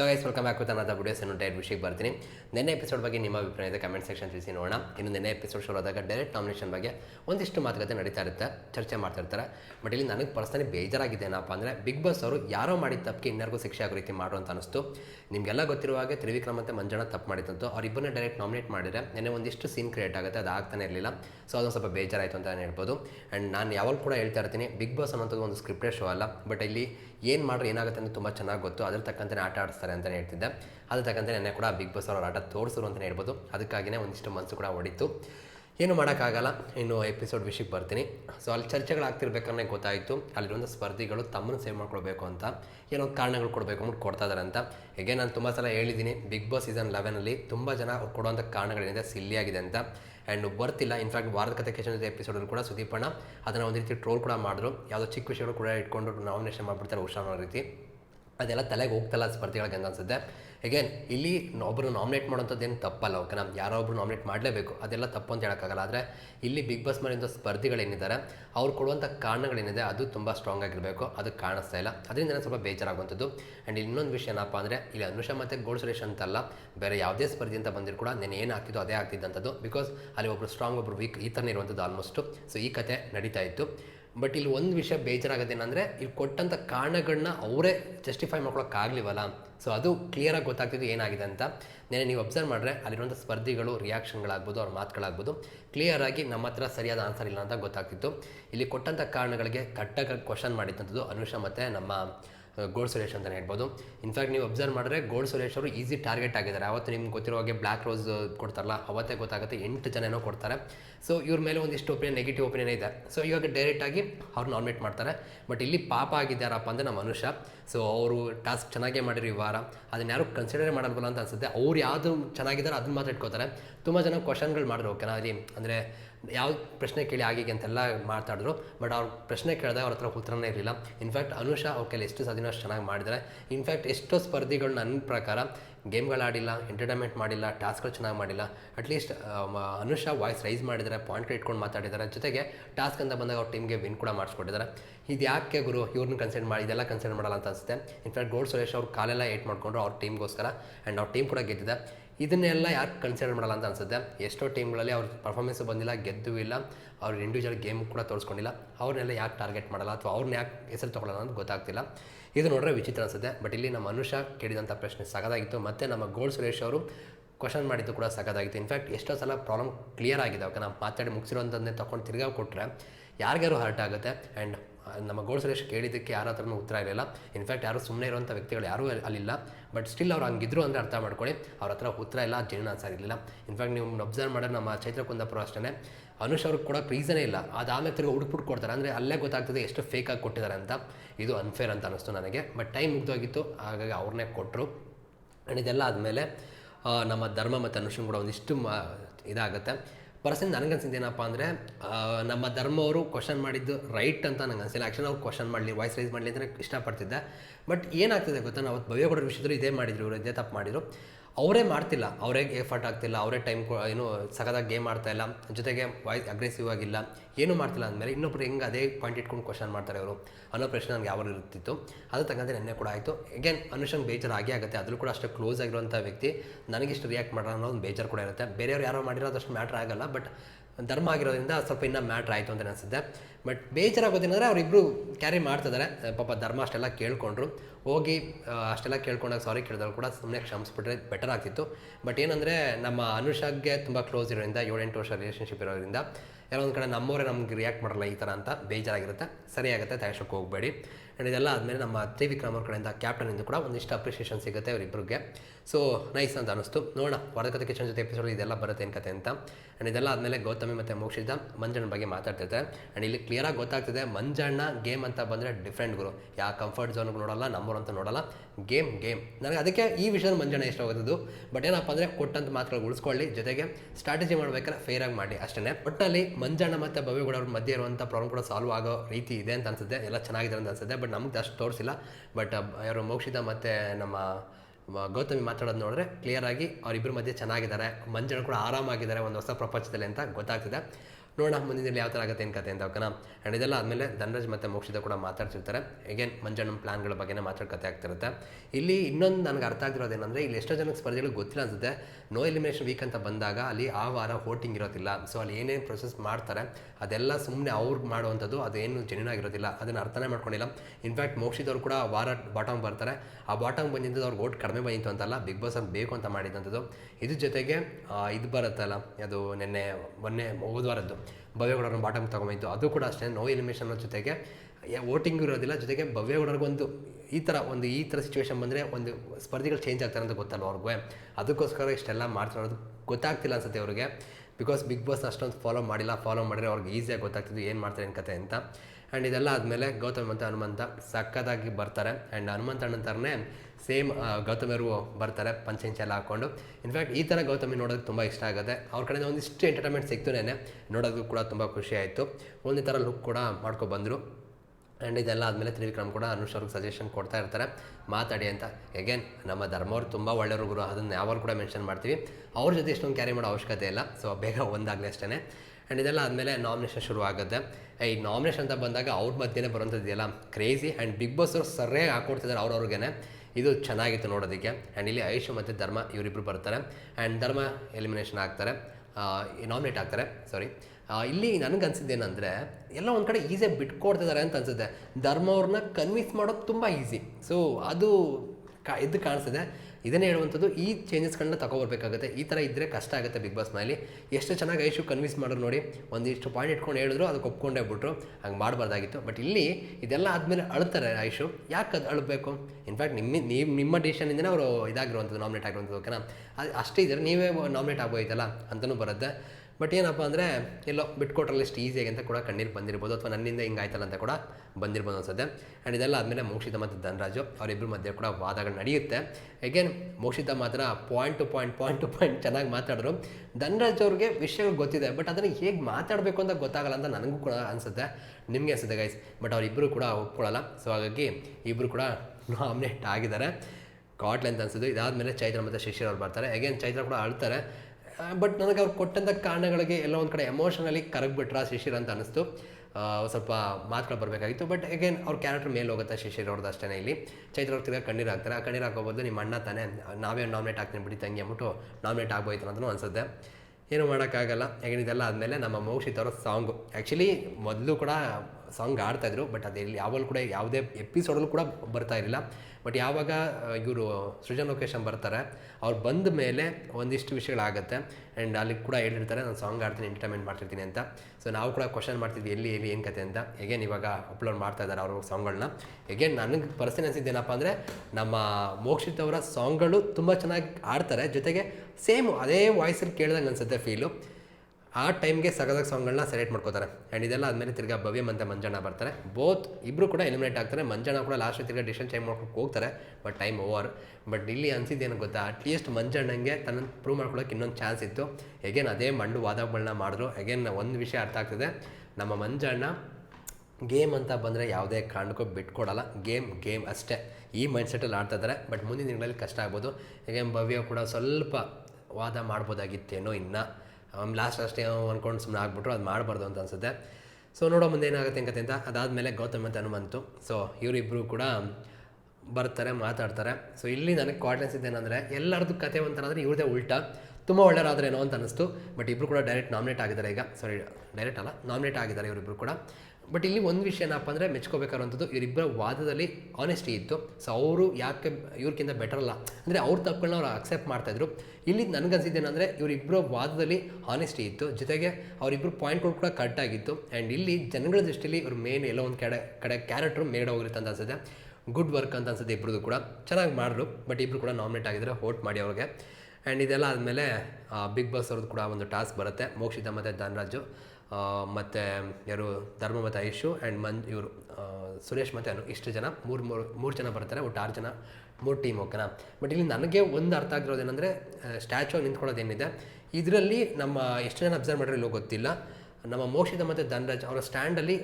So guys welcome back ಅನ್ನೋದ videos ಏನು direct ವಿಷಯಕ್ಕೆ ಬರ್ತೀನಿ ನೆನ್ನೆ ಎಪಿಸೋಡ್ ಬಗ್ಗೆ ನಿಮ್ಮ ಅಭಿಪ್ರಾಯದ ಕಮೆಂಟ್ ಸೆಕ್ಷನ್ ತಿಳಿಸಿ ನೋಡೋಣ. ಇನ್ನು ನೆನ್ನೆ ಎಪಿಸೋಡ್ ಶುರು ಆದಾಗ ಡೈರೆಕ್ಟ್ ನಾಮಿನೇಷನ್ ಬಗ್ಗೆ ಒಂದಿಷ್ಟು ಮಾತುಕತೆ ನಡೀತಾ ಇರುತ್ತೆ, ಚರ್ಚೆ ಮಾಡ್ತಾ ಇರ್ತಾರೆ. ಬಟ್ ಇಲ್ಲಿ ನನಗೆ ಪರ್ಸನಲಿ ಬೇಜಾರಾಗಿದೆ ಏನಪ್ಪ ಅಂದರೆ ಬಿಗ್ ಬಾಸ್ ಅವರು ಯಾರೋ ಮಾಡಿದ ತಪ್ಪಿಗೆ ಇನ್ನರಿಗೂ ಶಿಕ್ಷೆ ಆಗೋ ರೀತಿ ಮಾಡು ಅಂತ ಅನಿಸ್ತು ನಿಮಗೆಲ್ಲ ಗೊತ್ತಿರುವ ಹಾಗೆ ತ್ರಿವಿಕ್ರಮ್ ಮತ್ತು ಮಂಜಣ್ಣ ತಪ್ಪು ಮಾಡಿದಂತು ಅವರಿಬ್ಬರನ್ನ ಡೈರೆಕ್ಟ್ ನಾಮಿನೇಟ್ ಮಾಡಿದರೆ ನೆನ್ನೆ ಒಂದಿಷ್ಟು ಸೀನ್ ಕ್ರಿಯೇಟ್ ಆಗುತ್ತೆ, ಅದು ಆಗ್ತಾನೆ ಇರಲಿಲ್ಲ. ಸೊ ಅದೊಂದು ಸ್ವಲ್ಪ ಬೇಜಾರಾಯಿತು ಅಂತ ಹೇಳ್ಬೋದು. ಆ್ಯಂಡ್ ನಾನು ಯಾವಾಗ ಕೂಡ ಹೇಳ್ತಾ ಇರ್ತೀನಿ ಬಿಗ್ ಬಾಸ್ ಅನ್ನೋಂಥದ್ದು ಒಂದು ಸ್ಕ್ರಿಪ್ಟೆಡ್ ಶೋ ಅಲ್ಲ. ಬಟ್ ಇಲ್ಲಿ ಏನು ಮಾಡ್ರೆ ಏನಾಗುತ್ತೆ ಅಂತ ತುಂಬ ಚೆನ್ನಾಗಿ ಗೊತ್ತು. ಅದ್ರ ತಕ್ಕಂತೆ ಆಟ ಆಡಿಸ್ತಾರೆ. ಅಂತಲೇ ಹೇಳ್ತಿದ್ದೆ. ಅದು ತಕ್ಕಂತೆ ನೆನ್ನೆ ಕೂಡ ಬಿಗ್ ಬಾಸ್ ಅವ್ರ ಆಟ ತೋರಿಸಿರು ಅಂತಲೇ ಹೇಳ್ಬೋದು. ಅದಕ್ಕಾಗಿಯೇ ಒಂದಿಷ್ಟು ಮನಸ್ಸು ಕೂಡ ಹೊಡಿತು ಏನು ಮಾಡೋಕ್ಕಾಗಲ್ಲ. ಇನ್ನು ಎಪಿಸೋಡ್ ವಿಷಯಕ್ಕೆ ಬರ್ತೀನಿ. ಸೊ ಅಲ್ಲಿ ಚರ್ಚೆಗಳಾಗ್ತಿರ್ಬೇಕನ್ನೇ ಗೊತ್ತಾಯಿತು. ಅಲ್ಲಿರುವಂಥ ಸ್ಪರ್ಧಿಗಳು ತಮ್ಮನ್ನು ಸೇವ್ ಮಾಡ್ಕೊಳ್ಬೇಕು ಅಂತ. ಏನೋ ಕಾರಣಗಳು ಕೊಡಬೇಕು ಅಂದ್ಬಿಟ್ಟು ಕೊಡ್ತಾ ಇದಾರೆ ಅಂತ. ಹೇಗೆ ನಾನು ತುಂಬ ಸಲ ಹೇಳಿದ್ದೀನಿ ಬಿಗ್ ಬಾಸ್ ಸೀಸನ್ ಲೆವೆನಲ್ಲಿ ತುಂಬ ಜನ ಕೊಡುವಂಥ ಕಾರಣಗಳೇನಿದೆ ಸಿಲ್ಲಿಯಾಗಿದೆ ಅಂತ. ಆ್ಯಂಡ್ ಬರ್ತಿಲ್ಲ. ಇನ್ಫ್ಯಾಕ್ಟ್ ವಾರದ ಕಥೆ ಕಿಚನ್ ಎಪಿಸೋಡಲ್ಲಿ ಕೂಡ ಸುದೀಪಣ್ಣ ಅದನ್ನು ಒಂದು ರೀತಿ ಟ್ರೋಲ್ ಕೂಡ ಮಾಡಿದ್ರು. ಯಾವುದೋ ಚಿಕ್ಕ ವಿಷಯಗಳು ಕೂಡ ಇಟ್ಕೊಂಡು ನಾಮಿನೇಷನ್ ಮಾಡಿಬಿಡ್ತಾರೆ ಹುಷಾರು ರೀತಿ. ಅದೆಲ್ಲ ತಲೆಗೆ ಹೋಗ್ತಲ್ಲ ಸ್ಪರ್ಧಿಗಳಿಗೆ ಅಂತ ಅನ್ಸುತ್ತೆ. ಹೇಗೇನ್ ಇಲ್ಲಿ ಒಬ್ಬರು ನಾಮಿನೇಟ್ ಮಾಡೋಂಥದ್ದು ಏನು ತಪ್ಪಲ್ಲ ಓಕೆನಾ ಯಾರೋ ಒಬ್ರು ನಾಮಿನೇಟ್ ಮಾಡಲೇಬೇಕು, ಅದೆಲ್ಲ ತಪ್ಪು ಅಂತ ಹೇಳೋಕ್ಕಾಗಲ್ಲ. ಆದರೆ ಇಲ್ಲಿ ಬಿಗ್ ಬಾಸ್ ಮಾಡಿದ ಸ್ಪರ್ಧಿಗಳೇನಿದ್ದಾರೆ, ಅವ್ರು ಕೊಡುವಂಥ ಕಾರಣಗಳೇನಿದೆ, ಅದು ತುಂಬ ಸ್ಟ್ರಾಂಗ್ ಆಗಿರಬೇಕು, ಅದು ಕಾಣಿಸ್ತಾ ಇಲ್ಲ. ಅದರಿಂದ ಸ್ವಲ್ಪ ಬೇಜಾರಾಗುವಂಥದ್ದು. ಆ್ಯಂಡ್ ಇನ್ನೊಂದು ವಿಷಯ ಏನಪ್ಪ ಅಂದರೆ, ಇಲ್ಲಿ ಅನುಷಾ ಮತ್ತು ಗೋಲ್ಡ್ ಸುರೇಶ್ ಅಂತಲ್ಲ, ಬೇರೆ ಯಾವುದೇ ಸ್ಪರ್ಧಿ ಅಂತ ಬಂದಿರು ಕೂಡ ನಾನು ಏನು ಹಾಕಿದ್ದು ಅದೇ ಆಗ್ತಿದ್ದಂಥದ್ದು ಬಿಕಾಸ್ ಅಲ್ಲಿ ಒಬ್ಬರು ಸ್ಟ್ರಾಂಗ್ ಒಬ್ಬರು ವೀಕ್ ಈ ಥರನೇ ಇರುವಂಥದ್ದು ಆಲ್ಮೋಸ್ಟು ಸೊ ಈ ಕತೆ ನಡೀತಾ ಇತ್ತು. ಬಟ್ ಇಲ್ಲಿ ಒಂದು ವಿಷಯ ಬೇಜಾರಾಗೋದೇನೆಂದರೆ ಇಲ್ಲಿ ಕೊಟ್ಟಂಥ ಕಾರಣಗಳನ್ನ ಅವರೇ ಜಸ್ಟಿಫೈ ಮಾಡ್ಕೊಳಕ್ಕಾಗಲಿವಲ್ಲ. ಸೊ ಅದು ಕ್ಲಿಯರಾಗಿ ಗೊತ್ತಾಗ್ತಿದ್ದು ಏನಾಗಿದೆ ಅಂತ. ನೆನೆ ನೀವು ಅಬ್ಸರ್ವ್ ಮಾಡಿದ್ರೆ ಅಲ್ಲಿರುವಂಥ ಸ್ಪರ್ಧಿಗಳು ರಿಯಾಕ್ಷನ್ಗಳಾಗ್ಬೋದು ಅವ್ರ ಮಾತುಗಳಾಗ್ಬೋದು ಕ್ಲಿಯರಾಗಿ ನಮ್ಮ ಹತ್ರ ಸರಿಯಾದ ಆನ್ಸರ್ ಇಲ್ಲ ಅಂತ ಗೊತ್ತಾಗ್ತಿತ್ತು. ಇಲ್ಲಿ ಕೊಟ್ಟಂಥ ಕಾರಣಗಳಿಗೆ ಕಟ್ಟಾಗಿ ಕ್ವಶನ್ ಮಾಡಿದ್ದಂಥದ್ದು ಅನುಷ ಮತ್ತು ನಮ್ಮ ಗೋಲ್ಡ್ ಸುರೇಶ್ ಅಂತಲೇ ಹೇಳ್ಬೋದು. ಇನ್ಫ್ಯಾಕ್ಟ್ ನೀವು ಅಬ್ಸರ್ವ್ ಮಾಡಿದ್ರೆ ಗೋಲ್ಡ್ ಸುರೇಶ್ ಅವರು ಈಸಿ ಟಾರ್ಗೆಟ್ ಆಗಿದ್ದಾರೆ. ಅವತ್ತು ನಿಮ್ಗೆ ಗೊತ್ತಿರೋ ಹಾಗೆ ಬ್ಲ್ಯಾಕ್ ರೋಸ್ ಕೊಡ್ತಾರಲ್ಲ, ಅವತ್ತೇ ಗೊತ್ತಾಗುತ್ತೆ, ಎಂಟು ಜನ ಏನೋ ಕೊಡ್ತಾರೆ. ಸೊ ಇವ್ರ ಮೇಲೆ ಒಂದಿಷ್ಟು ಒಪಿನಿಯನ್ ನೆಗೆಟಿವ್ ಒಪಿನಿಯನ್ ಇದೆ. ಸೊ ಇವಾಗ ಡೈರೆಕ್ಟಾಗಿ ಅವ್ರು ನಾಮಿನೇಟ್ ಮಾಡ್ತಾರೆ. ಬಟ್ ಇಲ್ಲಿ ಪಾಪ ಆಗಿದ್ದಾರಪ್ಪ ಅಂದರೆ ನಮ್ಮ ಮನುಷ್ಯ ಸೊ ಅವರು ಟಾಸ್ಕ್ ಚೆನ್ನಾಗೇ ಮಾಡಿರಿ ಈ ವಾರ. ಅದನ್ನ ಯಾರು ಕನ್ಸಿಡರ್ ಮಾಡಲ್ವಲ್ಲ ಅಂತ ಅನ್ಸುತ್ತೆ. ಅವ್ರು ಯಾವುದು ಚೆನ್ನಾಗಿದ್ದಾರೆ ಅದನ್ನ ಮಾತ್ರ ಇಟ್ಕೋತಾರೆ. ತುಂಬ ಜನ ಕ್ವಶನ್ಗಳು ಮಾಡಿದ್ರು, ಓಕೆನಾ? ಅಲ್ಲಿ ಅಂದರೆ ಯಾವ ಪ್ರಶ್ನೆ ಕೇಳಿ ಆಗಿಗೆ ಅಂತೆಲ್ಲ ಮಾತಾಡಿದ್ರು ಬಟ್ ಅವ್ರ ಪ್ರಶ್ನೆ ಕೇಳಿದಾಗ ಅವ್ರ ಹತ್ರ ಉತ್ತರನೇ ಇರಲಿಲ್ಲ. ಇನ್ಫ್ಯಾಕ್ಟ್ ಅನುಷಾ ಅವ್ರ ಎಷ್ಟು ಸದಿನ ಅಷ್ಟು ಚೆನ್ನಾಗಿ ಮಾಡಿದ್ದಾರೆ ಇನ್ಫ್ಯಾಕ್ಟ್ ಎಷ್ಟೋ ಸ್ಪರ್ಧಿಗಳು ನನ್ನ ಪ್ರಕಾರ ಗೇಮ್ಗಳು ಆಡಿಲ್ಲ ಎಂಟರ್ಟೈನ್ಮೆಂಟ್ ಮಾಡಿಲ್ಲ ಟಾಸ್ಕ್ಗಳು ಚೆನ್ನಾಗಿ ಮಾಡಿಲ್ಲ. At least Anusha voice raise ಮಾಡಿದ್ದಾರೆ ಪಾಯಿಂಟ್ ಇಟ್ಕೊಂಡು ಮಾತಾಡಿದ್ದಾರೆ. ಜೊತೆಗೆ ಟಾಸ್ಕ್ ಅಂತ ಬಂದಾಗ ಅವ್ರ ಟೀಮ್ಗೆ ವಿನ್ ಕೂಡ ಮಾಡಿಸ್ಕೊಟ್ಟಿದ್ದಾರೆ. ಇದು ಯಾಕೆ ಗುರು ಇವ್ರನ್ನ ಕನ್ಸಿಡರ್ ಮಾಡಿ, ಇದೆಲ್ಲ ಕನ್ಸಿಡರ್ ಮಾಡಲ್ಲ ಅಂತ ಅನಿಸುತ್ತೆ? ಇನ್ಫ್ಯಾಕ್ಟ್ ಗೋಲ್ಡ್ ಸುರೇಶ್ ಅವ್ರು ಕಾಲೆಲ್ಲ ಏಟ್ ಮಾಡಿಕೊಂಡ್ರು ಅವ್ರ ಟೀಮ್ಗೋಸ್ಕರ ಆ್ಯಂಡ್ ಅವ್ರ ಟೀಮ್ ಕೂಡ ಗೆದ್ದಿದೆ. ಇದನ್ನೆಲ್ಲ ಯಾರು ಕನ್ಸಿಡರ್ ಮಾಡಲ್ಲ ಅಂತ ಅನಿಸುತ್ತೆ? ಎಷ್ಟೋ ಟೀಮ್ಗಳಲ್ಲಿ ಅವ್ರ ಪರ್ಫಾರ್ಮೆನ್ಸ್ ಬಂದಿಲ್ಲ, ಗೆದ್ದು ಇಲ್ಲ, ಅವ್ರ ಇಂಡಿವಿಜುವಲ್ ಗೇಮ್ ಕೂಡ ತೋರಿಸ್ಕೊಂಡಿಲ್ಲ. ಅವ್ರನ್ನೆಲ್ಲ ಯಾಕೆ ಟಾರ್ಗೆಟ್ ಮಾಡಲ್ಲ ಅಥವಾ ಅವ್ರನ್ನ ಯಾಕೆ ಹೆಸರು ತೊಗೊಳ್ಳಲ್ಲ ಅಂತ ಗೊತ್ತಾಗ್ತಿಲ್ಲ. ಇದು ನೋಡ್ರೆ ವಿಚಿತ್ರ ಅನಿಸುತ್ತೆ. ಬಟ್ ಇಲ್ಲಿ ನಮ್ಮ ಅನುಷ ಕೇಳಿದಂಥ ಪ್ರಶ್ನೆ ಸಗದಾಗಿತ್ತು ಮತ್ತು ನಮ್ಮ ಗೋಲ್ಡ್ ಸುರೇಶ್ ಅವರು ಕ್ವಶನ್ ಮಾಡಿದ್ದು ಕೂಡ ಸಗದಾಗಿತ್ತು ಇನ್ಫ್ಯಾಕ್ಟ್ ಎಷ್ಟೋ ಸಲ ಪ್ರಾಬ್ಲಮ್ ಕ್ಲಿಯರ್ ಆಗಿದೆ. ಓಕೆ ನಾವು ಮಾತಾಡಿ ಮುಗಿಸಿರೋಂಥದ್ದನ್ನೇ ತೊಗೊಂಡು ತಿರ್ಗಾ ಕೊಟ್ಟರೆ ಯಾರಿಗಾರು ಹರ್ಟ್ ಆಗುತ್ತೆ? ಆ್ಯಂಡ್ ನಮ್ಮ ಗೋಲ್ ಸುರೇಶ್ ಕೇಳಿದ್ದಕ್ಕೆ ಯಾರ ಹತ್ರನೂ ಉತ್ತರ ಇರಲಿಲ್ಲ. ಇನ್ಫ್ಯಾಕ್ಟ್ ಯಾರು ಸುಮ್ಮನೆ ಇರುವಂಥ ವ್ಯಕ್ತಿಗಳು ಯಾರೂ ಅಲ್ಲಿಲ್ಲ. ಬಟ್ ಸ್ಟಿಲ್ ಅವ್ರು ಹಂಗಿದ್ರು ಅಂದರೆ ಅರ್ಥ ಮಾಡ್ಕೊಳ್ಳಿ. ಅವ್ರ ಹತ್ರ ಉತ್ತರ ಇಲ್ಲ ಜೀರ್ಣ ಇರಲಿಲ್ಲ. ಇನ್ಫ್ಯಾಕ್ಟ್ ನೀವು ಅಬ್ಸರ್ವ್ ಮಾಡಿದ್ರೆ ನಮ್ಮ ಚೈತ್ರ ಕುಂದಾಪುರ ಅಷ್ಟೇ ಅನುಷ್ ಅವ್ರಿಗೆ ಕೊಡೋಕ್ಕೆ ರೀಸನೇ ಇಲ್ಲ. ಅದು ಆಮೇಲೆ ತಿರ್ಗಿ ಹುಡುಕ್ಬಿಟ್ಟು ಕೊಡ್ತಾರೆ. ಅಂದರೆ ಅಲ್ಲೇ ಗೊತ್ತಾಗ್ತದೆ ಎಷ್ಟು ಫೇಕಾಗಿ ಕೊಟ್ಟಿದ್ದಾರೆ ಅಂತ. ಇದು ಅನ್ಫೇರ್ ಅಂತ ಅನ್ನಿಸ್ತು ನನಗೆ. ಬಟ್ ಟೈಮ್ ಮುಗ್ದೋಗಿತ್ತು. ಹಾಗಾಗಿ ಅವ್ರನ್ನೇ ಕೊಟ್ಟರು ಆ್ಯಂಡ್ ಇದೆಲ್ಲ ಆದಮೇಲೆ ನಮ್ಮ ಧರ್ಮ ಮತ್ತು ಅನುಷನ್ ಕೂಡ ಒಂದಿಷ್ಟು ಇದಾಗುತ್ತೆ. ಪರ್ಸನ್ ನನಗನ್ಸಿದ್ದು ಏನಪ್ಪ ಅಂದರೆ ನಮ್ಮ ಧರ್ಮವರು ಕ್ವಶನ್ ಮಾಡಿದ್ದು ರೈಟ್ ಅಂತ ನನಗೆ ಅನಿಸಿಲ್ಲ. ಆ್ಯಕ್ಚುಲಿ ಅವ್ರು ಕ್ವಶನ್ ಮಾಡಲಿ ವಾಯ್ಸ್ ರೈಸ್ ಮಾಡಲಿ ಅಂತ ಇಷ್ಟಪಡ್ತಿದ್ದೆ. ಬಟ್ ಏನಾಗ್ತಿದೆ ಗೊತ್ತಾ? ನಾವು ಭವ್ಯ ಕೊಡೋ ವಿಷಯದಲ್ಲಿ ಇದೇ ಮಾಡಿದ್ರು ಇವರು ಇದೇ ತಪ್ಪು ಮಾಡಿದ್ರು. ಅವರೇ ಮಾಡ್ತಿಲ್ಲ, ಅವರೇ ಎಫರ್ಟ್ ಆಗ್ತಿಲ್ಲ ಅವರೇ ಟೈಮ್ ಏನು ಸಗದಾಗಿ ಗೇಮ್ ಇಲ್ಲ, ಜೊತೆಗೆ ವಾಯ್ಸ್ ಅಗ್ರೆಸಿವ್ ಆಗಿಲ್ಲ, ಏನೂ ಮಾಡ್ತಿಲ್ಲ ಅಂದಮೇಲೆ ಇನ್ನೊಬ್ರು ಹೆಂಗೆ ಅದೇ ಪಾಯಿಂಟ್ ಇಟ್ಕೊಂಡು ಕ್ವಶನ್ ಮಾಡ್ತಾರೆ ಅವರು ಅನ್ನೋ ಪ್ರಶ್ನೆ ನನಗೆ ಯಾವಾಗ ಇರುತ್ತಿತ್ತು. ಅದು ತಕ್ಕಂತೆ ನೆನ್ನೆ ಕೂಡ ಆಯಿತು. ಅಗೇನ್ ಅನುಷಂಗ್ ಬೇಜಾರು ಆಗೇ ಆಗುತ್ತೆ. ಅದ್ರೂ ಕೂಡ ಅಷ್ಟೇ ಕ್ಲೋಸ್ ಆಗಿರುವಂಥ ವ್ಯಕ್ತಿ ನನಗಿಷ್ಟು ರಿಯಾಕ್ಟ್ ಮಾಡೋಣ ಅನ್ನೋ ಒಂದು ಬೇಜಾರು ಕೂಡ ಇರುತ್ತೆ. ಬೇರೆಯವ್ರು ಯಾರೋ ಮಾಡಿರೋದಷ್ಟು ಮ್ಯಾಟ್ರ್ ಆಗಲ್ಲ ಬಟ್ ಧರ್ಮ ಆಗಿರೋದ್ರಿಂದ ಸ್ವಲ್ಪ ಇನ್ನೂ ಮ್ಯಾಟ್ರ್ ಆಯಿತು ಅಂತ ಅನಿಸುತ್ತೆ. ಬಟ್ ಬೇಜಾರಾಗೋದೇನೆಂದರೆ ಅವರಿಬ್ಬರು ಕ್ಯಾರಿ ಮಾಡ್ತಿದ್ದಾರೆ. ಪಾಪ ಧರ್ಮ ಅಷ್ಟೆಲ್ಲ ಕೇಳ್ಕೊಂಡ್ರು. ಹೋಗಿ ಅಷ್ಟೆಲ್ಲ ಕೇಳ್ಕೊಂಡಾಗ ಸಾರಿ ಕೇಳಿದ್ರು ಕೂಡ ಸುಮ್ಮನೆ ಕ್ಷಮಿಸ್ಬಿಟ್ರೆ ಬೆಟರ್ ಆಗ್ತಿತ್ತು. ಬಟ್ ಏನಂದರೆ ನಮ್ಮ ಅನುಷಾಗೆ ತುಂಬ ಕ್ಲೋಸ್ ಇರೋದ್ರಿಂದ, ಏಳೆಂಟು ವರ್ಷ ರಿಲೇಷನ್ಶಿಪ್ ಇರೋದ್ರಿಂದ ಯಾರೋ ಒಂದು ಕಡೆ ನಮ್ಮವರೇ ನಮ್ಗೆ ರಿಯಾಕ್ಟ್ ಮಾಡಲ್ಲ ಈ ಥರ ಅಂತ ಬೇಜಾರಾಗಿರುತ್ತೆ. ಸರಿಯಾಗುತ್ತೆ ತಯಾರಿಸೋಕೆ ಹೋಗಬೇಡಿ. ಆ್ಯಂಡ್ ಇದೆಲ್ಲ ಆದಮೇಲೆ ನಮ್ಮ ತ್ರಿವಿಕ್ರಮ್ ಅವ್ರ ಕಡೆಯಿಂದ ಕ್ಯಾಪ್ಟನಿಂದ ಕೂಡ ಒಂದಿಷ್ಟು ಅಪ್ರಿಷಿಯೇಷನ್ ಸಿಗುತ್ತೆ ಅವರಿಬ್ಬರಿಗೆ ಸೊ ನೈಸ್ ಅಂತ ಅನಿಸ್ತು. ನೋಡೋಣ ವರದಕತೆ ಕಿಚನ್ ಜೊತೆ ಎಪಿಸೋಡ್ ಇದೆಲ್ಲ ಬರುತ್ತೆ ಏನು ಕತೆ ಅಂತ. ಆ್ಯಂಡ್ ಇದೆಲ್ಲ ಆದಮೇಲೆ ಗೌತಮಿ ಮತ್ತು ಮೋಕ್ಷಿತ ಮಂಜಣ್ಣ ಬಗ್ಗೆ ಮಾತಾಡ್ತಿರ್ತಾರೆ ಆ್ಯಂಡ್ ಇಲ್ಲಿ ಕ್ಲಿಯರಾಗಿ ಗೊತ್ತಾಗ್ತಿದೆ, ಮಂಜಣ್ಣ ಗೇಮ್ ಅಂತ ಬಂದರೆ ಡಿಫ್ರೆಂಟ್ ಗುರು. ಯಾವ ಕಂಫರ್ಟ್ ಝೋನ್ಗೆ ನೋಡಲ್ಲ ನಂಬರ್ ಅಂತ ನೋಡಲ್ಲ. ಗೇಮ್ ಗೇಮ್ ನನಗೆ ಅದಕ್ಕೆ ಈ ವಿಷಯದ ಮಂಜಣ್ಣ ಇಷ್ಟ ಆಗೋದು ಬಟ್ ಏನಪ್ಪ ಅಂದರೆ ಕೊಟ್ಟಂತ ಮಾತುಗಳು ಉಳಿಸ್ಕೊಳ್ಳಿ. ಜೊತೆಗೆ ಸ್ಟ್ರಾಟಜಿ ಮಾಡ್ಬೇಕಾದ್ರೆ ಫೇರಾಗಿ ಮಾಡಿ ಅಷ್ಟೇ ಒಟ್ಟಲ್ಲಿ ಮಂಜಣ್ಣ ಮತ್ತು ಭವ್ಯಗೌಡ ಅವ್ರ ಮಧ್ಯೆ ಇರುವಂಥ ಪ್ರಾಬ್ಲಮ್ ಕೂಡ ಸಾಲ್ವ್ ಆಗೋ ರೀತಿ ಇದೆ ಅಂತ ಅನ್ಸುತ್ತೆ. ಎಲ್ಲ ಚೆನ್ನಾಗಿದೆ ಅಂತ ಅನ್ಸುತ್ತೆ. ಬಟ್ ನಮ್ಗೆ ಅಷ್ಟು ತೋರಿಸಿಲ್ಲ. ಬಟ್ ಯಾರು ಮೋಕ್ಷಿತ ಮತ್ತು ನಮ್ಮ ಗೌತಮಿ ಮಾತಾಡೋದು ನೋಡಿದ್ರೆ ಕ್ಲಿಯರಾಗಿ ಅವರಿಬ್ಬರ ಮಧ್ಯೆ ಚೆನ್ನಾಗಿದ್ದಾರೆ. ಮಂಜಣ್ಣ ಕೂಡ ಆರಾಮಾಗಿದ್ದಾರೆ ಒಂದು ಹೊಸ ಪ್ರಪಂಚದಲ್ಲಿ ಅಂತ ಗೊತ್ತಾಗ್ತಿದೆ. ನೋಡೋಣ ಮುಂದಿನಲ್ಲಿ ಯಾವ ಥರ ಆಗುತ್ತೆ ಏನು ಕತೆ ಅಂತ ಓಕೆನಾ ಆ್ಯಂಡ್ ಇದೆಲ್ಲ ಆದಮೇಲೆ ಧನರಾಜ್ ಮತ್ತು ಮೋಕ್ಷಿತ ಕೂಡ ಮಾತಾಡ್ತಿರ್ತಾರೆ. ಎಗೇನ್ ಮಂಜಣ್ಣ ಪ್ಲಾನ್ಗಳ ಬಗ್ಗೆನೇ ಮಾತಾಡ್ಕತೆ ಆಗ್ತಿರುತ್ತೆ. ಇಲ್ಲಿ ಇನ್ನೊಂದು ನನಗೆ ಅರ್ಥ ಆಗಿರೋದು ಏನಂದರೆ, ಇಲ್ಲಿ ಎಷ್ಟೋ ಜನಕ್ಕೆ ಸ್ಪರ್ಧೆಗಳು ಗೊತ್ತಿಲ್ಲ ಅನ್ಸುತ್ತೆ. ನೋ ಎಲಿಮಿನೇಷನ್ ವೀಕ್ ಅಂತ ಬಂದಾಗ ಅಲ್ಲಿ ಆ ವಾರ ವೋಟಿಂಗ್ ಇರೋದಿಲ್ಲ. ಸೊ ಅಲ್ಲಿ ಏನೇನು ಪ್ರೊಸೆಸ್ ಮಾಡ್ತಾರೆ, ಅದೆಲ್ಲ ಸುಮ್ಮನೆ ಅವ್ರಿಗೆ ಮಾಡುವಂಥದ್ದು ಅದೇನು ಜೆನ್ಯೂನ್ ಆಗಿರೋದಿಲ್ಲ. ಅದನ್ನು ಅರ್ಥನೇ ಮಾಡ್ಕೊಂಡಿಲ್ಲ. ಇನ್ಫ್ಯಾಕ್ಟ್ ಮೋಕ್ಷಿದವ್ರು ಕೂಡ ವಾರ ಬಾಟಮ್ ಬರ್ತಾರೆ. ಆ ಬಾಟಮ್ ಬಂದಿದ್ದು ಅವ್ರಿಗೆ ವೋಟ್ ಕಡಿಮೆ ಬಂದಿತ್ತು ಅಂತಲ್ಲ ಬಿಗ್ ಬಾಸ್ ಅಂತ ಬೇಕು ಅಂತ ಮಾಡಿದಂಥದ್ದು. ಇದ್ರ ಜೊತೆಗೆ ಇದು ಬರುತ್ತಲ್ಲ, ಅದು ನಿನ್ನೆ, ಮೊನ್ನೆ ಹೋದ್ವಾರದ್ದು ಭವ್ಯಗೌಡರನ್ನ ಬಾಟಮ್ ತೊಗೊಂಬಂದಿತ್ತು ಅದು ಕೂಡ ಅಷ್ಟೇ ನೋ ಎಲಿಮಿನೇಷನ್ ಜೊತೆಗೆ ವೋಟಿಂಗ್ ಇರೋದಿಲ್ಲ, ಜೊತೆಗೆ ಭವ್ಯಗೌಡರಿಗೊಂದು ಈ ಥರ ಒಂದು ಈ ಥರ ಸಿಚುವೇಶನ್ ಬಂದರೆ ಒಂದು ಸ್ಪರ್ಧಿಗಳು ಚೇಂಜ್ ಆಗ್ತಾರೆ ಅಂತ ಗೊತ್ತಲ್ಲ ಅವ್ರಿಗೆ? ಅದಕ್ಕೋಸ್ಕರ ಇಷ್ಟೆಲ್ಲ ಮಾಡ್ತಿರೋದು ಗೊತ್ತಾಗ್ತಿಲ್ಲ ಅನ್ಸುತ್ತೆ ಅವ್ರಿಗೆ. ಬಿಕಾಸ್ ಬಿಗ್ ಬಾಸ್ ಅಷ್ಟೊಂದು ಫಾಲೋ ಮಾಡಿಲ್ಲ ಫಾಲೋ ಮಾಡಿದ್ರೆ ಅವ್ರಿಗೆ ಈಸಿಯಾಗಿ ಗೊತ್ತಾಗ್ತಿದ್ದು ಏನು ಮಾಡ್ತಾರೆ ಏನು ಕತೆ ಅಂತ. ಆ್ಯಂಡ್ ಇದೆಲ್ಲ ಆದಮೇಲೆ ಗೌತಮ್ ಮತ್ತು ಹನುಮಂತ ಸಕ್ಕತ್ತಾಗಿ ಬರ್ತಾರೆ. ಆ್ಯಂಡ್ ಹನುಮಂತ ಅಣ್ಣನ ಥರನೇ ಸೇಮ್ ಗೌತಮರು ಬರ್ತಾರೆ, ಪಂಚೆಂಚೆ ಎಲ್ಲ ಹಾಕ್ಕೊಂಡು. ಇನ್ಫ್ಯಾಕ್ಟ್ ಈ ಥರ ಗೌತಮಿ ನೋಡೋದಕ್ಕೆ ತುಂಬ ಇಷ್ಟ ಆಗುತ್ತೆ. ಅವ್ರ ಕಡೆಯಿಂದ ಒಂದಿಷ್ಟು ಎಂಟರ್ಟೈನ್ಮೆಂಟ್ ಸಿಕ್ತುನೇನೆ ನೋಡೋದಕ್ಕೂ ಕೂಡ ತುಂಬ ಖುಷಿ ಆಯಿತು. ಒಂದೇ ಥರ ಲುಕ್ ಕೂಡ ಮಾಡ್ಕೊಬಂದರು ಆ್ಯಂಡ್ ಇದೆಲ್ಲ ಆದಮೇಲೆ ತ್ರಿವಿಕ್ರಮ್ ಕೂಡ ಅನುಷ್ ಅವ್ರಿಗೆ ಸಜೆಷನ್ ಕೊಡ್ತಾ ಇರ್ತಾರೆ. ಮಾತಾಡಿ ಅಂತ. ಎಗೇನ್ ನಮ್ಮ ಧರ್ಮವ್ರು ತುಂಬ ಒಳ್ಳೆಯವರು ಗುರು. ಅದನ್ನು ಯಾವಾಗ ಕೂಡ ಮೆನ್ಷನ್ ಮಾಡ್ತೀವಿ. ಅವ್ರ ಜೊತೆ ಇಷ್ಟೊಂದು ಕ್ಯಾರಿ ಮಾಡೋ ಅವಶ್ಯಕತೆ ಇಲ್ಲ. ಸೊ ಬೇಗ ಒಂದಾಗಲಿ ಅಷ್ಟೇ ಆ್ಯಂಡ್ ಇದೆಲ್ಲ ಆದಮೇಲೆ ನಾಮಿನೇಷನ್ ಶುರು ಆಗುತ್ತೆ ಈ ನಾಮಿನೇಷನ್ ಅಂತ ಬಂದಾಗ ಅವ್ರ ಮಧ್ಯೆನೇ ಬರೋಂಥದ್ದೆಲ್ಲ ಕ್ರೇಜಿ ಆ್ಯಂಡ್ ಬಿಗ್ ಬಾಸ್ ಅವ್ರು ಸರಿಯಾಗಿ ಹಾಕ್ಕೊಡ್ತಿದ್ದಾರೆ ಅವ್ರವ್ರಿಗೇನೆ. ಇದು ಚೆನ್ನಾಗಿತ್ತು ನೋಡೋದಕ್ಕೆ. ಆ್ಯಂಡ್ ಇಲ್ಲಿ ಐಶು ಮತ್ತು ಧರ್ಮ ಇವರಿಬ್ಬರು ಬರ್ತಾರೆ. ಆ್ಯಂಡ್ ಧರ್ಮ ಎಲಿಮಿನೇಷನ್ ಆಗ್ತಾರೆ. ನಾಮಿನೇಟ್ ಆಗ್ತಾರೆ. ಸಾರಿ ಇಲ್ಲಿ ನನಗೆ ಅನ್ಸಿದ್ದೇನೆಂದರೆ ಎಲ್ಲ ಒಂದು ಕಡೆ ಈಸಿಯಾಗಿ ಬಿಟ್ಕೊಡ್ತಿದ್ದಾರೆ ಅಂತ ಅನ್ಸುತ್ತೆ. ಧರ್ಮ ಅವ್ರನ್ನ ಕನ್ವಿನ್ಸ್ ಮಾಡೋದು ತುಂಬ ಈಸಿ ಸೊ ಅದು ಕಾ ಇದು ಕಾಣಿಸ್ತಿದೆ ಇದನ್ನೇ ಹೇಳುವಂಥದ್ದು ಈ ಚೇಂಜಸ್ಗಳನ್ನ ತಗೊಬರ್ಬೇಕಾಗುತ್ತೆ. ಈ ಥರ ಇದ್ದರೆ ಕಷ್ಟ ಆಗುತ್ತೆ ಬಿಗ್ ಬಾಸ್ ಮನೇಲಿ ಎಷ್ಟು ಚೆನ್ನಾಗಿ ಐಶು ಕನ್ವಿನ್ಸ್ ಮಾಡೋರು ನೋಡಿ, ಒಂದಿಷ್ಟು ಪಾಯಿಂಟ್ ಇಟ್ಕೊಂಡು ಹೇಳಿದ್ರು, ಅದಕ್ಕೆ ಒಪ್ಕೊಂಡೇ ಬಿಟ್ರು, ಹಂಗೆ ಮಾಡಬಾರ್ದಾಗಿತ್ತು. ಬಟ್ ಇಲ್ಲಿ ಇದೆಲ್ಲ ಆದಮೇಲೆ ಅಳ್ತಾರೆ ಐಶು. ಯಾಕೆ ಅದು ಅಳಬೇಕು? ಇನ್ಫ್ಯಾಕ್ಟ್ ನಿಮ್ಮ, ನೀವು, ನಿಮ್ಮ ಡಿಸಿಷನಿಂದನೇ ಅವರು ಇದಾಗಿರುವಂಥದ್ದು ನಾಮಿನೇಟ್ ಆಗಿರುವಂಥದ್ದು ಓಕೆನಾ ಅಷ್ಟೇ ಇದ್ದರೆ ನೀವೇ ನಾಮಿನೇಟ್ ಆಗೋಯ್ತಲ್ಲ ಅಂತಲೂ ಬರುತ್ತೆ. ಬಟ್ ಏನಪ್ಪ ಅಂದರೆ, ಎಲ್ಲೋ ಬಿಟ್ಕೊಟ್ರಲ್ಲಿ ಇಷ್ಟು ಈಸಿಯಾಗಿ ಅಂತ ಕೂಡ ಕಣ್ಣೀರು ಬಂದಿರ್ಬೋದು ಅಥವಾ ನನ್ನಿಂದ ಹಿಂಗಾಯ್ತಲ್ಲ ಅಂತ ಕೂಡ ಬಂದಿರ್ಬೋದು ಅನ್ಸುತ್ತೆ. ಆ್ಯಂಡ್ ಇದೆಲ್ಲ ಆದಮೇಲೆ ಮೋಕ್ಷಿತ ಮತ್ತು ಧನರಾಜು ಅವರಿಬ್ಬರ ಮಧ್ಯೆ ಕೂಡ ವಾದಗಳು ನಡೆಯುತ್ತೆ. ಎಗೇನ್ ಮೋಕ್ಷಿತ ಮಾತ್ರ point to point point to point ಚೆನ್ನಾಗಿ ಮಾತಾಡಿದ್ರು. ಧನರಾಜ್ ಅವ್ರಿಗೆ ವಿಷಯಗಳು ಗೊತ್ತಿದೆ ಬಟ್ ಅದನ್ನು ಹೇಗೆ ಮಾತಾಡಬೇಕು ಅಂತ ಗೊತ್ತಾಗಲ್ಲ ಅಂತ ನನಗೂ ಕೂಡ ಅನಿಸುತ್ತೆ. ನಿಮಗೆ ಅನಿಸುತ್ತೆ ಗೈಸ್ ಬಟ್ ಅವರಿಬ್ಬರು ಕೂಡ ಒಪ್ಕೊಳ್ಳಲ್ಲ ಸೊ ಹಾಗಾಗಿ ಇಬ್ಬರು ಕೂಡ ನಾಮಿನೇಟ್ ಆಗಿದ್ದಾರೆ. ಕಾಟ್ಲೆ ಅಂತ ಅನ್ಸಿದ್ದು ಇದಾದಮೇಲೆ ಚೈತ್ರ ಮತ್ತು ಶಿಶಿರ್ ಅವ್ರು ಬರ್ತಾರೆ. ಅಗೇನ್ ಚೈತ್ರ ಕೂಡ ಅಳ್ತಾರೆ. ಬಟ್ ನನಗೆ ಅವ್ರು ಕೊಟ್ಟಂಥ ಕಾರಣಗಳಿಗೆ ಎಲ್ಲ ಒಂದು ಕಡೆ ಎಮೋಷನಲಿ ಕರಗ್ಬಿಟ್ರ ಶಿಶಿರ್ ಅಂತ ಅನಿಸ್ತು ಸ್ವಲ್ಪ ಮಾತುಗಳು ಬರಬೇಕಾಗಿತ್ತು ಬಟ್ ಅಗೇನ್ ಅವ್ರ ಕ್ಯಾರೆಕ್ಟರ್ ಮೇಲೆ ಹೋಗುತ್ತೆ ಶಿಶಿರ್ ಅವ್ರದ್ದು ಅಷ್ಟೇ ಇಲ್ಲಿ. ಚೈತ್ರ ಅವ್ರ ತಿರ್ಗಾ ಕಣ್ಣೀರು ಹಾಕ್ತಾರೆ. ಆ ಕಣ್ಣೀರು ಹಾಕೋಬೋದು ನಿಮ್ಮ ಅಣ್ಣ ತಾನೇ, ನಾವೇ ನಾಮಿನೇಟ್ ಆಗ್ತೀನಿ ಬಿಡಿ ತಂಗಿ ಅಂದ್ಬಿಟ್ಟು ನಾಮಿನೇಟ್ ಆಗ್ಬೋಯ್ತು ಅಂತಲೂ ಅನ್ಸುತ್ತೆ. ಏನು ಮಾಡೋಕ್ಕಾಗಲ್ಲ. ಯಾಕಂದ್ರೆ ಇದೆಲ್ಲ ಆದಮೇಲೆ ನಮ್ಮ ಮೋಕ್ಷಿತ್ ಅವರ ಸಾಂಗು ಆ್ಯಕ್ಚುಲಿ ಮೊದಲು ಕೂಡ ಸಾಂಗ್ ಆಡ್ತಾಯಿದ್ರು ಬಟ್ ಅದೇ ಇಲ್ಲಿ ಯಾವಾಗಲೂ ಕೂಡ ಯಾವುದೇ ಎಪಿಸೋಡಲ್ಲೂ ಕೂಡ ಬರ್ತಾ ಇರಲಿಲ್ಲ. ಬಟ್ ಯಾವಾಗ ಇವರು ಸೃಜನ್ ಲೊಕೇಶನ್ ಬರ್ತಾರೆ, ಅವ್ರು ಬಂದ ಮೇಲೆ ಒಂದಿಷ್ಟು ವಿಷಯಗಳಾಗುತ್ತೆ. ಆ್ಯಂಡ್ ಅಲ್ಲಿ ಕೂಡ ಹೇಳಿರ್ತಾರೆ, ನಾನು ಸಾಂಗ್ ಆಡ್ತೀನಿ ಎಂಟರ್ಟೈನ್ಮೆಂಟ್ ಮಾಡ್ತಿರ್ತೀನಿ ಅಂತ. ಸೊ ನಾವು ಕೂಡ ಕ್ವಶನ್ ಮಾಡ್ತಿದ್ವಿ, ಎಲ್ಲಿ ಎಲ್ಲಿ, ಏನು ಕತೆ ಅಂತ. ಎಗೇನ್ ಇವಾಗ ಅಪ್ಲೋಡ್ ಮಾಡ್ತಾ ಇದ್ದಾರೆ ಅವರು ಸಾಂಗ್ಗಳನ್ನ ಎಗೇನ್ ನನಗೆ ಪರ್ಸನ್ ಅನಿಸಿದ್ದೇನಪ್ಪ ಅಂದರೆ, ನಮ್ಮ ಮೋಕ್ಷಿತ್ ಅವರ ಸಾಂಗ್ಗಳು ತುಂಬ ಚೆನ್ನಾಗಿ ಆಡ್ತಾರೆ ಜೊತೆಗೆ ಸೇಮ್ ಅದೇ ವಾಯ್ಸಲ್ಲಿ ಕೇಳಿದಂಗೆ ಅನಿಸುತ್ತೆ ಫೀಲು ಆ ಟೈಮ್ಗೆ ಸಗದಾಗ ಸಾಂಗ್ಗಳನ್ನ ಸೆಲೆಕ್ಟ್ ಮಾಡ್ಕೋತಾರೆ. ಆ್ಯಂಡ್ ಇದೆಲ್ಲ ಆದಮೇಲೆ ತಿರ್ಗಾ ಭವ್ಯ ಮತ್ತು ಮಂಜಣ್ಣ ಬರ್ತಾರೆ. ಬೋತ್ ಇಬ್ಬರು ಕೂಡ ಎಲಿಮಿನೇಟ್ ಆಗ್ತಾರೆ. ಮಂಜಣ್ಣ ಕೂಡ ಲಾಸ್ಟ್ ತಿರ್ಗಾ ಡಿಸಿಷನ್ ಚೇಂಜ್ ಮಾಡ್ಕೊಂಡು ಹೋಗ್ತಾರೆ ಬಟ್ ಟೈಮ್ ಓವರ್ ಬಟ್ ಇಲ್ಲಿ ಅನ್ಸಿದ್ದೇನು ಗೊತ್ತಾ? ಅಟ್ಲೀಸ್ಟ್ ಮಂಜಣ್ಣಂಗೆ ತನ್ನ ಪ್ರೂವ್ ಮಾಡ್ಕೊಳ್ಳೋಕೆ ಇನ್ನೊಂದು ಚಾನ್ಸ್ ಇತ್ತು. ಎಗೇನ್ ಅದೇ ಮಂಡು ವಾದಗಳನ್ನ ಮಾಡಿದ್ರು. ಎಗೇನ್ ಒಂದು ವಿಷಯ ಅರ್ಥ ಆಗ್ತದೆ. ನಮ್ಮ ಮಂಜಣ್ಣ ಗೇಮ್ ಅಂತ ಬಂದರೆ ಯಾವುದೇ ಕಾರಣಕ್ಕೂ ಬಿಟ್ಕೊಡಲ್ಲ. ಗೇಮ್ ಗೇಮ್ ಅಷ್ಟೇ. ಈ ಮೈಂಡ್ಸೆಟ್ಟಲ್ಲಿ ಆಡ್ತಾ ಇದ್ದಾರೆ ಬಟ್ ಮುಂದಿನ ದಿನಗಳಲ್ಲಿ ಕಷ್ಟ ಆಗ್ಬೋದು. ಹೇಗೆ ಭವ್ಯ ಕೂಡ ಸ್ವಲ್ಪ ವಾದ ಮಾಡ್ಬೋದಾಗಿತ್ತೇನೋ ಇನ್ನು. ಲಾಸ್ಟ್ ಅಷ್ಟೇ ಅಂದ್ಕೊಂಡು ಸುಮ್ಮನೆ ಆಗ್ಬಿಟ್ರು, ಅದು ಮಾಡಬಾರ್ದು ಅಂತ ಅನ್ಸುತ್ತೆ. ಸೊ ನೋಡೋ ಮುಂದೆ ಏನಾಗುತ್ತೆ ಕತೆ ಅಂತ, ಅದಾದಮೇಲೆ ಗೌತಮ್ ಅಂತ ಹನುಮಂತು. ಸೊ ಇವರಿಬ್ಬರು ಕೂಡ ಬರ್ತಾರೆ, ಮಾತಾಡ್ತಾರೆ. ಸೊ ಇಲ್ಲಿ ನನಗೆ ಕಾನ್ಫಿಡೆನ್ಸ್ ಇದ್ದೇನೆಂದರೆ ಎಲ್ಲರದ್ದು ಕತೆ ಒಂಥರ ಅಂದರೆ ಇವ್ರದೇ ಉಲ್ಟಾ. ತುಂಬ ಒಳ್ಳೆಯರಾದ್ರೇನೋ ಅಂತ ಅನಿಸ್ತು ಬಟ್ ಇಬ್ಬರು ಕೂಡ ಡೈರೆಕ್ಟ್ ನಾಮಿನೇಟ್ ಆಗಿದ್ದಾರೆ ಈಗ. ಸಾರಿ ಡೈರೆಕ್ಟ್ ಅಲ್ಲ ನಾಮಿನೇಟ್ ಆಗಿದ್ದಾರೆ ಇವರಿಬ್ಬರು ಕೂಡ. ಬಟ್ ಇಲ್ಲಿ ಒಂದು ವಿಷಯ ಏನಪ್ಪ ಅಂದರೆ ಮೆಚ್ಕೋಬೇಕಾದಂಥದ್ದು ಇವರಿಬ್ಬರ ವಾದದಲ್ಲಿ ಆನೆಸ್ಟಿ ಇತ್ತು. ಸೊ ಅವರು ಯಾಕೆ ಇವ್ರಿಗಿಂತ ಬೆಟರ್ ಅಲ್ಲ? ಅಂದರೆ ಅವ್ರ ತಪ್ಪುಗಳನ್ನ ಅವ್ರು ಅಕ್ಸೆಪ್ಟ್ ಮಾಡ್ತಾಯಿದ್ರು ಇಲ್ಲಿ ನನಗನ್ಸಿದ್ದೇನೆಂದರೆ ಇವರಿಬ್ಬರ ವಾದದಲ್ಲಿ ಆನೆಸ್ಟಿ ಇತ್ತು. ಜೊತೆಗೆ ಅವರಿಬ್ಬರು ಪಾಯಿಂಟ್ಗಳು ಕೂಡ ಕಟ್ ಆಗಿತ್ತು. ಆ್ಯಂಡ್ ಇಲ್ಲಿ ಜನಗಳ ದೃಷ್ಟಿಯಲ್ಲಿ ಇವ್ರ ಮೇನ್ ಎಲ್ಲೋ ಒಂದು ಕಡೆ ಕಡೆ ಕ್ಯಾರೆಕ್ಟ್ರು ಮೇಡ್ ಹೋಗಿರುತ್ತೆ ಅಂತ ಅನ್ಸುತ್ತೆ. ಗುಡ್ ವರ್ಕ್ ಅಂತ ಅನ್ಸುತ್ತೆ ಇಬ್ಬರದು ಕೂಡ. ಚೆನ್ನಾಗಿ ಮಾಡಿದ್ರು ಬಟ್ ಇಬ್ಬರು ಕೂಡ ನಾಮಿನೇಟ್ ಆಗಿದ್ದಾರೆ ವೋಟ್ ಮಾಡಿ ಅವ್ರಿಗೆ. ಆ್ಯಂಡ್ ಇದೆಲ್ಲ ಆದಮೇಲೆ ಬಿಗ್ ಬಾಸ್ ಅವ್ರದ್ದು ಕೂಡ ಒಂದು ಟಾಸ್ಕ್ ಬರುತ್ತೆ. ಮೋಕ್ಷಿತ ಮತ್ತು ಧನರಾಜು. ಮತ್ತು ಯಾರು ಧರ್ಮ ಮತ್ತು ಐಶು ಆ್ಯಂಡ್ ಮನ್, ಇವರು ಸುರೇಶ್ ಮತ್ತು ಅನು, ಇಷ್ಟು ಜನ, ಮೂರು ಮೂರು ಮೂರು ಜನ ಬರ್ತಾರೆ, ಒಟ್ಟು ಆರು ಜನ, ಮೂರು ಟೀಮ್ ಓಕೆನಾ? ಬಟ್ ಇಲ್ಲಿ ನನಗೆ ಒಂದು ಅರ್ಥ ಆಗಿರೋದೇನೆಂದರೆ ಸ್ಟ್ಯಾಚು ನಿಂತ್ಕೊಳ್ಳೋದು ಏನಿದೆ, ಇದರಲ್ಲಿ ನಮ್ಮ ಎಷ್ಟು ಜನ ಅಬ್ಸರ್ವ್ ಮಾಡಿರೋ ಇಲ್ಲೋ ಗೊತ್ತಿಲ್ಲ. ನಮ್ಮ ಮೋಕ್ಷಿತ ಮತ್ತು ಧನರಾಜ್ ಅವರ ಸ್ಟ್ಯಾಂಡಲ್ಲಿ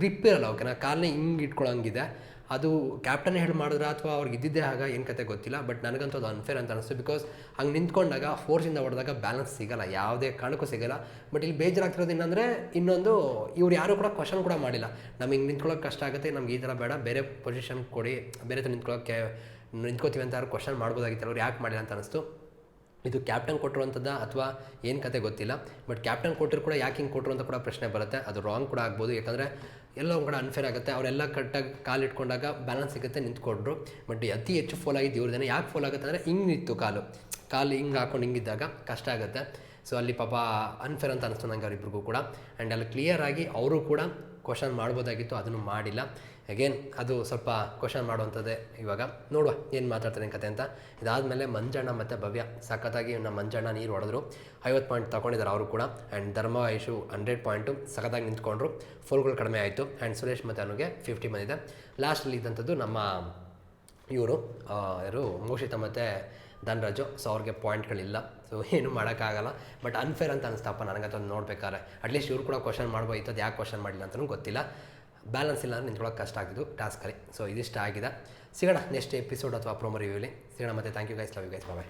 ಗ್ರಿಪ್ ಇರಲ್ಲ, ಓಕೆನಾ? ಕಾಲನ್ನ ಹಿಂಗೆ ಇಟ್ಕೊಳ್ಳೋಂಗಿದೆ ಅದು ಕ್ಯಾಪ್ಟನ್ ಹೇಳಿ ಮಾಡಿದ್ರೆ ಅಥವಾ ಅವ್ರಿಗೆ ಇದ್ದಿದ್ದೇ ಆಗ ಏನು ಕತೆ ಗೊತ್ತಿಲ್ಲ ಬಟ್ ನನಗಂತೂ ಅದು ಅನ್ಫೇರ್ ಅಂತ ಅನಿಸ್ತು ಬಿಕಾಸ್ ಹಂಗೆ ನಿಂತ್ಕೊಂಡಾಗ ಫೋರ್ಸಿಂದ ಹೊಡೆದಾಗ ಬ್ಯಾಲೆನ್ಸ್ ಸಿಗಲ್ಲ, ಯಾವುದೇ ಕಾರಣಕ್ಕೂ ಸಿಗಲ್ಲ. ಬಟ್ ಇಲ್ಲಿ ಬೇಜಾರಾಗ್ತಿರೋದು ಏನಂದರೆ ಇನ್ನೊಂದು ಇವ್ರು ಯಾರೂ ಕೂಡ ಕ್ವಶನ್ ಕೂಡ ಮಾಡಿಲ್ಲ. ನಮಗೆ ಹಿಂಗೆ ನಿಂತ್ಕೊಳ್ಳೋಕೆ ಕಷ್ಟ ಆಗುತ್ತೆ, ನಮ್ಗೆ ಈ ಥರ ಬೇಡ, ಬೇರೆ ಪೊಸಿಷನ್ ಕೊಡಿ, ಬೇರೆ ಥರ ನಿಂತ್ಕೊಳ್ಳೋಕ್ಕೆ ನಿಂತ್ಕೋತೀವಿ ಅಂತ ಯಾರು ಕ್ವಶನ್ ಮಾಡ್ಬೋದಾಗಿತ್ತು ಅವ್ರು ಯಾಕೆ ಮಾಡಿಲ್ಲ ಅಂತ ಅನಿಸ್ತು. ಇದು ಕ್ಯಾಪ್ಟನ್ ಕೊಟ್ಟಿರುವಂಥದ್ದು ಅಥವಾ ಏನು ಕತೆ ಗೊತ್ತಿಲ್ಲ ಬಟ್ ಕ್ಯಾಪ್ಟನ್ ಕೊಟ್ಟರು ಕೂಡ ಯಾಕೆ ಹಿಂಗೆ ಕೊಟ್ಟರು ಅಂತ ಕೂಡ ಪ್ರಶ್ನೆ ಬರುತ್ತೆ. ಅದು ರಾಂಗ್ ಕೂಡ ಆಗ್ಬೋದು. ಯಾಕಂದರೆ ಎಲ್ಲ ಒಂದು ಕಡೆ ಅನ್ಫೇರ್ ಆಗುತ್ತೆ. ಅವರೆಲ್ಲ ಕರೆಕ್ಟಾಗಿ ಕಾಲು ಇಟ್ಕೊಂಡಾಗ ಬ್ಯಾಲೆನ್ಸ್ ಸಿಗುತ್ತೆ ನಿಂತ್ಕೊಂಡ್ರು. ಬಟ್ ಅತಿ ಹೆಚ್ಚು ಫೋಲ್ ಆಗಿದ್ದು ಇವ್ರದೇನೆ ಯಾಕೆ ಫೋಲ್ ಆಗುತ್ತೆ ಅಂದರೆ ಹಿಂಗೆ ನಿಂತು ಕಾಲು. ಕಾಲು ಹಿಂಗೆ ಹಾಕೊಂಡು ಹಿಂಗಿದ್ದಾಗ ಕಷ್ಟ ಆಗುತ್ತೆ. ಸೊ ಅಲ್ಲಿ ಪಾಪ ಅನ್ಫೇರ್ ಅಂತ ಅನಿಸ್ತು ನಂಗೆ ಅವರಿಬ್ರಿಗೂ ಕೂಡ. ಆ್ಯಂಡ್ ಅಲ್ಲಿ ಕ್ಲಿಯರ್ ಆಗಿ ಅವರು ಕೂಡ ಕ್ವಶನ್ ಮಾಡ್ಬೋದಾಗಿತ್ತು. ಅದನ್ನು ಮಾಡಿಲ್ಲ. ಅಗೇನ್ ಅದು ಸ್ವಲ್ಪ ಕ್ವಶನ್ ಮಾಡುವಂಥದ್ದೇ ಇವಾಗ. ನೋಡುವ ಏನು ಮಾತಾಡ್ತಾರೆ ಕತೆ ಅಂತ. ಇದಾದಮೇಲೆ ಮಂಜಣ್ಣ ಮತ್ತು ಭವ್ಯ ಸಖತ್ತಾಗಿ ನಮ್ಮ ಮಂಜಣ್ಣ ನೀರು ಹೊಡೆದ್ರು. ಐವತ್ತು ಪಾಯಿಂಟ್ ತೊಗೊಂಡಿದ್ದಾರೆ ಅವರು ಕೂಡ. ಆ್ಯಂಡ್ ಧರ್ಮ ಐಶು ಹಂಡ್ರೆಡ್ ಪಾಯಿಂಟು ಸಖತ್ತಾಗಿ ನಿಂತ್ಕೊಂಡ್ರು. ಫೋಲ್ಗಳು ಕಡಿಮೆ ಆಯಿತು. ಆ್ಯಂಡ್ ಸುರೇಶ್ ಮತ್ತು ಅವನಿಗೆ ಫಿಫ್ಟಿ ಬಂದಿದೆ. ಲಾಸ್ಟಲ್ಲಿ ಇದ್ದಂಥದ್ದು ನಮ್ಮ ಇವರು ಯಾರು ಮೋಷಿತ ಮತ್ತು ಧನ್ರಾಜು. ಸೊ ಅವ್ರಿಗೆ ಪಾಯಿಂಟ್ಗಳಿಲ್ಲ ಸೊ ಏನು ಮಾಡೋಕ್ಕಾಗಲ್ಲ. ಬಟ್ ಅನ್ಫೇರ್ ಅಂತ ಅನಿಸ್ತಪ್ಪ ನನಗಂತ ನೋಡ್ಬೇಕಾದ್ರೆ. ಅಟ್ಲೀಸ್ಟ್ ಇವ್ರು ಕೂಡ ಕ್ವಶನ್ ಮಾಡ್ಬೋದು. ಅದು ಯಾಕೆ ಕ್ವಶನ್ ಮಾಡಿಲ್ಲ ಅಂತಲೂ ಗೊತ್ತಿಲ್ಲ. ಬ್ಯಾಲೆನ್ಸ್ ಇಲ್ಲ ಅಂದ್ರೆ ನಿಂತ್ಕೊಳ್ಳೋಕೆ ಕಷ್ಟ ಆಗಿದ್ದು ಟಾಸ್ಕಲ್ಲಿ ಸೊ ಇದಿಷ್ಟ ಆಗಿದೆ. ಸಿಗೋಣ ನೆಕ್ಸ್ಟ್ ಎಪಿಸೋಡ್ ಅಥವಾ ಪ್ರೋಮೋ ರಿವ್ಯೂಲಿ ಸಿಗೋಣ ಮತ್ತೆ. Thank you guys love you guys bye